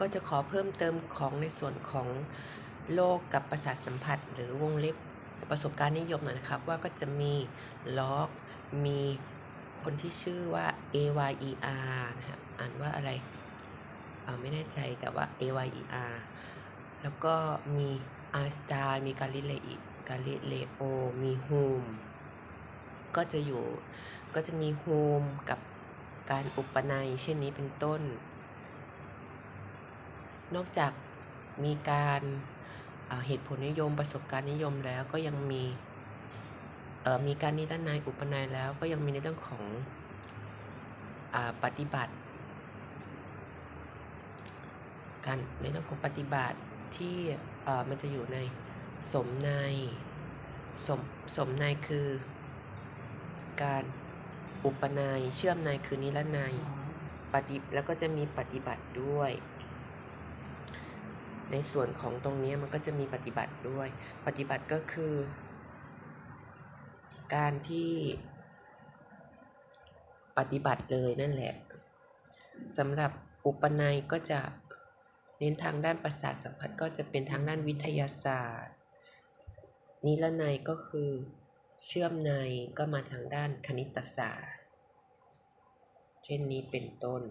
ก็จะขอเพิ่มเติมของในส่วนของโลกกับประสาทสัมผัส หรือวงเล็บประสบการณ์นิยมหน่อยนะครับ ว่าก็จะมีล็อกมีคนที่ชื่อว่า A Y E R นะครับอ่านว่าอะไรเออไม่แน่ใจแต่ว่า A Y E R แล้วก็มี R Star มีกาลิเลอีกาลิเลโอ มี Home ก็จะอยู่ก็จะมีโฮมกับการอุปนัยเช่นนี้เป็นต้น นอกจากมีการเอ่อเหตุผลนิยมประสบการณ์นิยมแล้วก็ยังมีเอ่อมีการนิรนายอุปนัยแล้วก็ยังมีในเรื่องของอาปฏิบัติ การในเรื่องของปฏิบัติที่เอ่อมันจะอยู่ในสมในยสมสมในยคือ การอุปนัยเชื่อมในยคือนิรนัยปฏิแล้วก็จะมีปฏิบัติด้วย ในส่วนของตรงนี้มันก็จะมีปฏิบัติด้วย ปฏิบัติก็คือ การที่ปฏิบัติเลยนั่นแหละสำหรับอุปนัยก็จะเน้นทางด้านประสาทสัมผัสก็จะเป็นทางด้านวิทยาศาสตร์ นิรนัยก็คือเชื่อมในก็มาทางด้านคณิตศาสตร์ เช่นนี้เป็นต้น